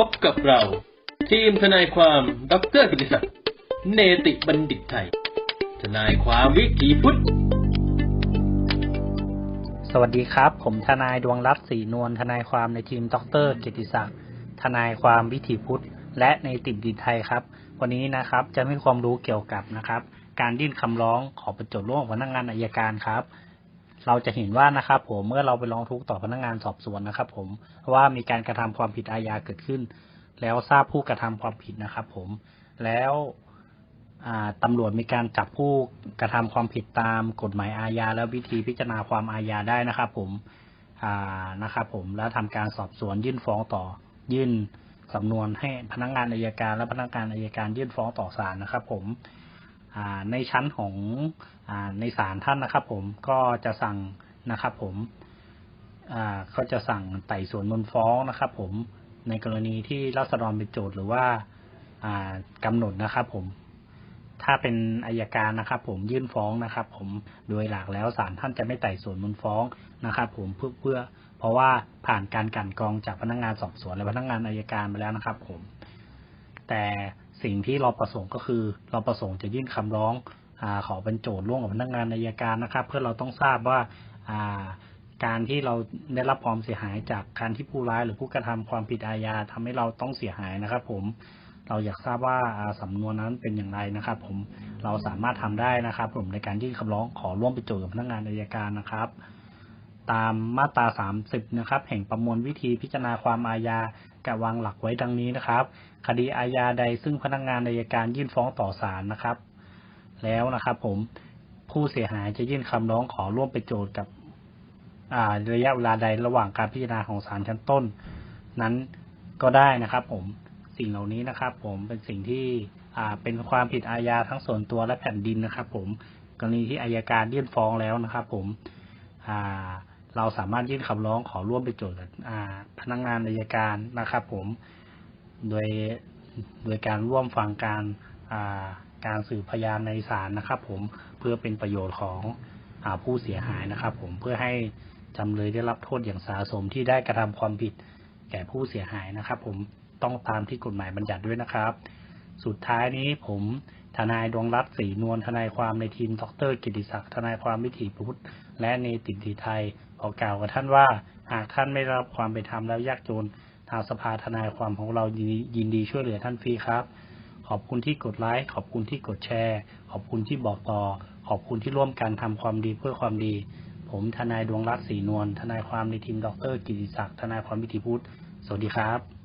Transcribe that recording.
พบกับเรา ทีมทนายความดรกิติศักดิ์เนติบัณฑิตไทย ทนายความวิถีพุทธ สวัสดีครับ ผมทนายดวงรัตน์ศรีนวลทนายความในทีมดรเกียรติศักดิ์ทนายความวิถีพุทธ และในติดดินไทยครับ วันนี้นะครับจะให้ความรู้เกี่ยวกับนะครับ การยื่นคำร้องขอประโยชน์ร่วมกับพนักงานอายการครับ เราจะเห็นว่านะครับผมเมื่อเราไปร้องทุกข์ต่อพนักงานสอบสวนนะครับ ผมว่ามีการกระทำความผิดอาญาเกิดขึ้น แล้วทราบผู้กระทำความผิดนะครับ ผมแล้วอ่าตำรวจมีการจับผู้กระทำความผิดตามกฎหมายอาญาและวิธีพิจารณาความอาญาได้นะครับ ผมนะครับผมแล้วทำการสอบสวนยื่นฟ้องต่อยื่นสำนวนให้พนักงานอายการ และพนักงานอายการยื่นฟ้องต่อศาลนะครับ ผม ในชั้นของอในศาลท่านนะครับ ผมก็จะสั่งนะครับ ผมอ่าจะสั่งไต่สวนมูลฟ้องนะครับ ผมในกรณีที่รัษฎรเป็นโจทย์หรือว่าอ่ากำหนดนะครับ ผม ถ้าเป็นอายการนะครับ ผมยื่นฟ้องนะครับ ผมโดยหลักแล้วศาลท่านจะไม่ไต่สวนมูลฟ้องนะครับ ผมเพื่อเพื่อ เพราะว่าผ่านการกันกรองจากพนักงานสอบสวนและพนักงานอายการมาแล้วนะครับ ผม แต่ สิ่งที่เราประสงค์ก็คือ เราประสงค์จะยื่นคำร้องอขอเป็นโจทย์ร่วมกับพนักงานอายการนะครับ เพื่อเราต้องทราบว่าการที่เราได้รับความเสียหายจากการที่ผู้ร้ายหรือผู้กระทำความผิดอาญาทำให้เราต้องเสียหายนะครับ ผมเราอยากทราบว่าอ่าสำนวนนั้นเป็นอย่างไรนะครับ ผมเราสามารถทำได้นะครับ ผมในการยื่นคำร้องขอร่วมเป็นโจทย์กับพนักงานอายการนะครับ ตามมาตรา 30 นะครับ แห่งประมวลวิธีพิจารณาความอาญากะวางหลักไว้ดังนี้นะครับ คดีอาญาใดซึ่งพนักงานอายการยื่นฟ้องต่อศาลนะครับ แล้วนะครับผมผู้เสียหายจะยื่นคำร้องขอร่วมเป็นโจทย์กับระยะเวลาใดระหว่างการพิจารณาของศาลชั้นต้น นั้นก็ได้นะครับ ผมสิ่งเหล่านี้นะครับ ผมเป็นสิ่งที่เป็นความผิดอาญาทั้งส่วนตัวและแผ่นดินนะครับ ผมกรณีที่อายการยื่นฟ้องแล้วนะครับ ผมอ่า เราสามารถยื่นคำร้องขอร่วมเป็นโจทย์กับพนักงานอายการนะครับ ผมโดยโดยการร่วมฟังการาการสืบพยานในศาลนะครับ ผมเพื่อเป็นประโยชน์ของอผู้เสียหายนะครับ ผมเพื่อให้จำเลยได้รับโทษอย่างสาสมที่ได้กระทำความผิดแก่ผู้เสียหายนะครับ ผมต้องตามที่กฎหมายบัญญัติด้วยนะครับ สุดท้ายนี้ผม ทนายดวงรัตน์ศรีนวลทนายความในทีมดรกิติศักดิ์ทนายความวิถีพุทธ และเนติติไทยขอกล่าวกับท่านว่า หากท่านไม่รับความเป็นธรรมแล้วยากจนทางสภาทนายความของเรายินดียินดีช่วยเหลือท่านฟรีครับ ขอบคุณที่กดไลค์ขอบคุณที่กดแชร์ ขอบคุณที่บอกต่อ ขอบคุณที่ร่วมกันทำความดีเพื่อความดี ผมทนายดวงรัตน์ศรีนวลทนายความในทีมดรกิติศักดิ์ทนายความวิถีพุทธสวัสดีครับ